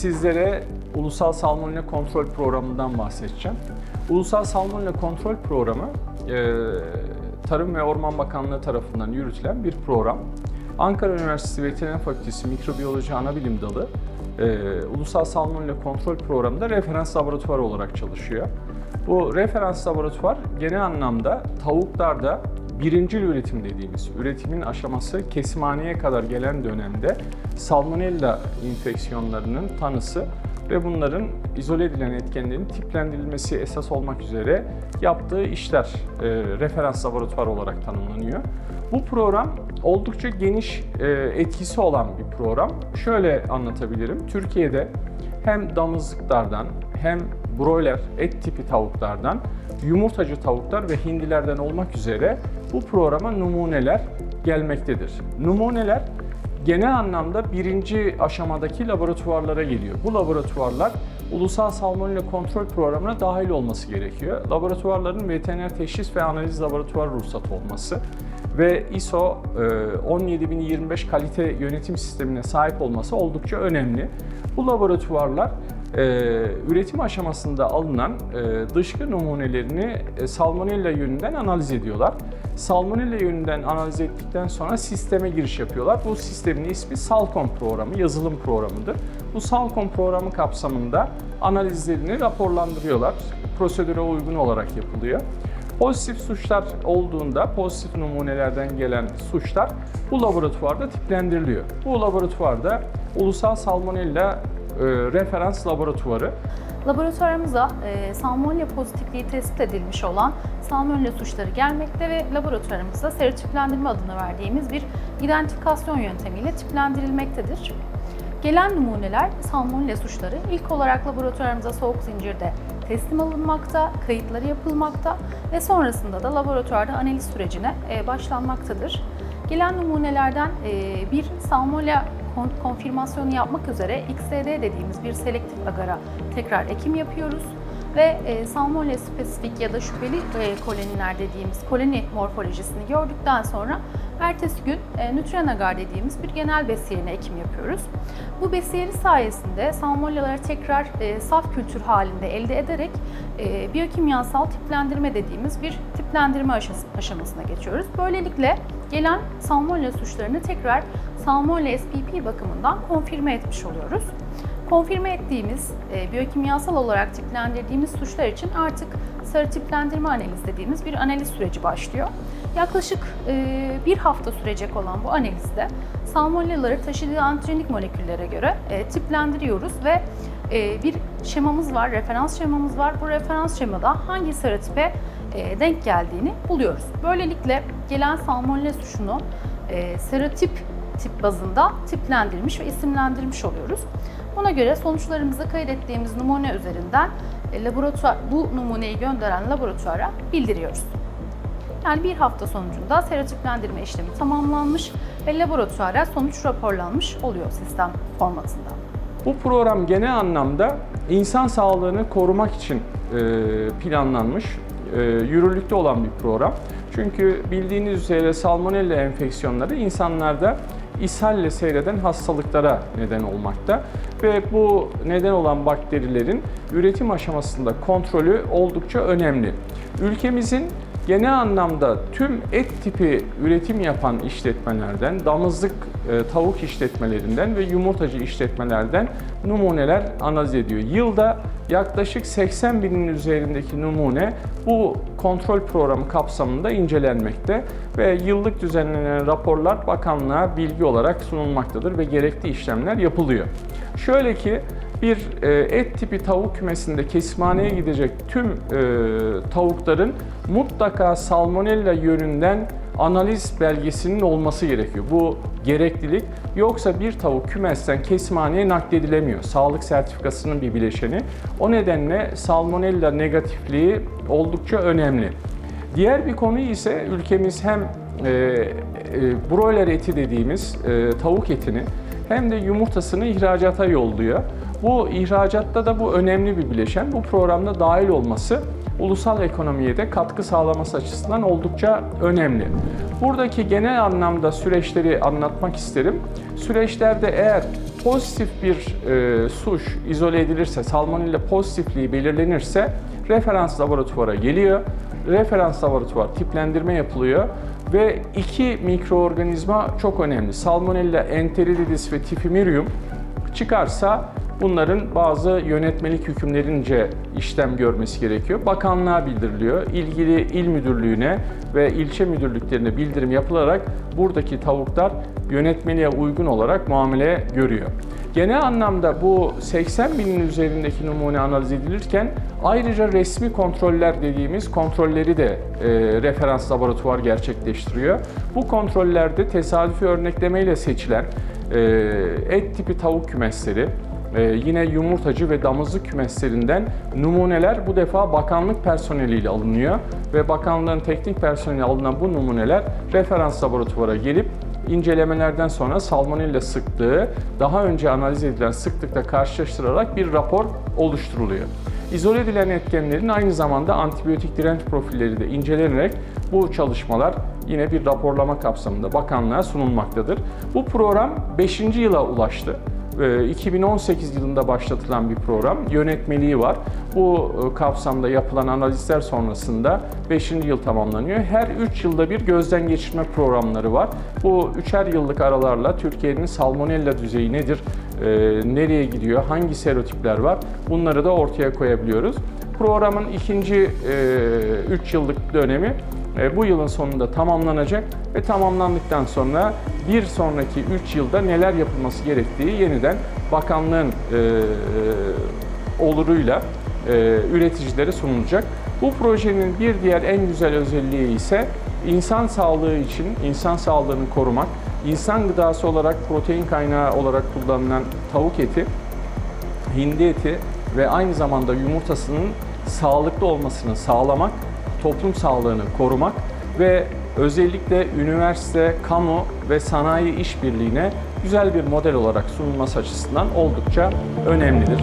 sizlere Ulusal Salmonella Kontrol Programı'ndan bahsedeceğim. Ulusal Salmonella Kontrol Programı e, Tarım ve Orman Bakanlığı tarafından yürütülen bir program. Ankara Üniversitesi Veteriner Fakültesi Mikrobiyoloji Anabilim Dalı e, Ulusal Salmonella Kontrol Programı'nda referans laboratuvarı olarak çalışıyor. Bu referans laboratuvar genel anlamda tavuklarda birincil üretim dediğimiz üretimin aşaması kesimhaneye kadar gelen dönemde salmonella infeksiyonlarının tanısı ve bunların izole edilen etkenlerin tiplendirilmesi esas olmak üzere yaptığı işler e, referans laboratuvar olarak tanımlanıyor. Bu program oldukça geniş e, etkisi olan bir program. Şöyle anlatabilirim. Türkiye'de hem damızlıklardan hem broiler et tipi tavuklardan, yumurtacı tavuklar ve hindilerden olmak üzere bu programa numuneler gelmektedir. Numuneler genel anlamda birinci aşamadaki laboratuvarlara geliyor. Bu laboratuvarlar Ulusal Salmonella Kontrol Programı'na dahil olması gerekiyor. Laboratuvarların veteriner teşhis ve analiz laboratuvar ruhsatı olması ve ISO e, 17025 kalite yönetim sistemine sahip olması oldukça önemli. Bu laboratuvarlar e, üretim aşamasında alınan e, dışkı numunelerini e, salmonella yönünden analiz ediyorlar. Salmonella yönünden analiz ettikten sonra sisteme giriş yapıyorlar. Bu sistemin ismi Salcom programı, yazılım programıdır. Bu Salcom programı kapsamında analizlerini raporlandırıyorlar. Prosedüre uygun olarak yapılıyor. Pozitif suçlar olduğunda, pozitif numunelerden gelen suçlar bu laboratuvarda tiplendiriliyor. Bu laboratuvarda Ulusal Salmonella Referans Laboratuvarı Laboratuvarımıza e, salmonella pozitifliği tespit edilmiş olan salmonella suçları gelmekte ve laboratuvarımızda serotiplendirme adını verdiğimiz bir identifikasyon yöntemiyle tiplendirilmektedir. Gelen numuneler salmonella suçları ilk olarak laboratuvarımıza soğuk zincirde teslim alınmakta, kayıtları yapılmakta ve sonrasında da laboratuvarda analiz sürecine e, başlanmaktadır. Gelen numunelerden e, bir salmonella konfirmasyonu yapmak üzere XSD dediğimiz bir selektif agara tekrar ekim yapıyoruz ve e, salmonella spesifik ya da şüpheli e, koloniler dediğimiz koloni morfolojisini gördükten sonra ertesi gün e, nütren agar dediğimiz bir genel besiyerine ekim yapıyoruz. Bu besiyeri sayesinde salmonellaları tekrar e, saf kültür halinde elde ederek e, biyokimyasal tiplendirme dediğimiz bir tiplendirme aşamasına geçiyoruz. Böylelikle gelen salmonella suçlarını tekrar salmonella SPP bakımından konfirme etmiş oluyoruz. Konfirme ettiğimiz, e, biyokimyasal olarak tiplendirdiğimiz suçlar için artık sarı tiplendirme analiz dediğimiz bir analiz süreci başlıyor. Yaklaşık e, bir hafta sürecek olan bu analizde salmonellaları taşıdığı antijenik moleküllere göre e, tiplendiriyoruz ve e, bir şemamız var, referans şemamız var. Bu referans şemada hangi serotipe e, denk geldiğini buluyoruz. Böylelikle gelen salmonella suçunu e, serotip tip bazında tiplendirmiş ve isimlendirmiş oluyoruz. Buna göre sonuçlarımızı kaydettiğimiz numune üzerinden e, laboratuvar bu numuneyi gönderen laboratuvara bildiriyoruz. Yani bir hafta sonucunda serotiplendirme işlemi tamamlanmış ve laboratuvara sonuç raporlanmış oluyor sistem formatında. Bu program genel anlamda insan sağlığını korumak için e, planlanmış, e, yürürlükte olan bir program. Çünkü bildiğiniz üzere salmonella enfeksiyonları insanlarda ishalle seyreden hastalıklara neden olmakta ve bu neden olan bakterilerin üretim aşamasında kontrolü oldukça önemli. Ülkemizin genel anlamda tüm et tipi üretim yapan işletmelerden, damızlık e, tavuk işletmelerinden ve yumurtacı işletmelerden numuneler analiz ediyor. Yılda yaklaşık 80 binin üzerindeki numune bu kontrol programı kapsamında incelenmekte ve yıllık düzenlenen raporlar bakanlığa bilgi olarak sunulmaktadır ve gerekli işlemler yapılıyor. Şöyle ki bir e, et tipi tavuk kümesinde kesimhaneye gidecek tüm e, tavukların mutlaka salmonella yönünden analiz belgesinin olması gerekiyor. Bu gereklilik yoksa bir tavuk kümesten kesimhaneye nakledilemiyor. Sağlık sertifikasının bir bileşeni. O nedenle salmonella negatifliği oldukça önemli. Diğer bir konu ise ülkemiz hem e, e, broiler eti dediğimiz e, tavuk etini hem de yumurtasını ihracata yolluyor. Bu ihracatta da bu önemli bir bileşen. Bu programda dahil olması ulusal ekonomiye de katkı sağlaması açısından oldukça önemli. Buradaki genel anlamda süreçleri anlatmak isterim. Süreçlerde eğer pozitif bir e, suç izole edilirse, salmonella pozitifliği belirlenirse referans laboratuvara geliyor. Referans laboratuvar tiplendirme yapılıyor ve iki mikroorganizma çok önemli. Salmonella enteritidis ve Typhimurium çıkarsa bunların bazı yönetmelik hükümlerince işlem görmesi gerekiyor. Bakanlığa bildiriliyor. İlgili il müdürlüğüne ve ilçe müdürlüklerine bildirim yapılarak buradaki tavuklar yönetmeliğe uygun olarak muamele görüyor. Genel anlamda bu 80 binin üzerindeki numune analiz edilirken ayrıca resmi kontroller dediğimiz kontrolleri de e, referans laboratuvar gerçekleştiriyor. Bu kontrollerde tesadüfi örneklemeyle seçilen e, et tipi tavuk kümesleri, e, yine yumurtacı ve damızlık kümeslerinden numuneler bu defa bakanlık personeliyle alınıyor ve bakanlığın teknik personeli alınan bu numuneler referans laboratuvara gelip incelemelerden sonra salmonella sıklığı daha önce analiz edilen sıklıkla karşılaştırarak bir rapor oluşturuluyor. İzole edilen etkenlerin aynı zamanda antibiyotik direnç profilleri de incelenerek bu çalışmalar yine bir raporlama kapsamında bakanlığa sunulmaktadır. Bu program 5. yıla ulaştı. Ee, 2018 yılında başlatılan bir program. Yönetmeliği var. Bu e, kapsamda yapılan analizler sonrasında 5. yıl tamamlanıyor. Her 3 yılda bir gözden geçirme programları var. Bu üçer yıllık aralarla Türkiye'nin salmonella düzeyi nedir, e, nereye gidiyor, hangi serotipler var bunları da ortaya koyabiliyoruz. Programın ikinci 3 yıllık dönemi e, bu yılın sonunda tamamlanacak ve tamamlandıktan sonra bir sonraki 3 yılda neler yapılması gerektiği yeniden bakanlığın e, oluruyla e, üreticilere sunulacak. Bu projenin bir diğer en güzel özelliği ise insan sağlığı için insan sağlığını korumak, insan gıdası olarak protein kaynağı olarak kullanılan tavuk eti, hindi eti ve aynı zamanda yumurtasının sağlıklı olmasını sağlamak, toplum sağlığını korumak ve özellikle üniversite, kamu ve sanayi işbirliğine güzel bir model olarak sunulması açısından oldukça önemlidir.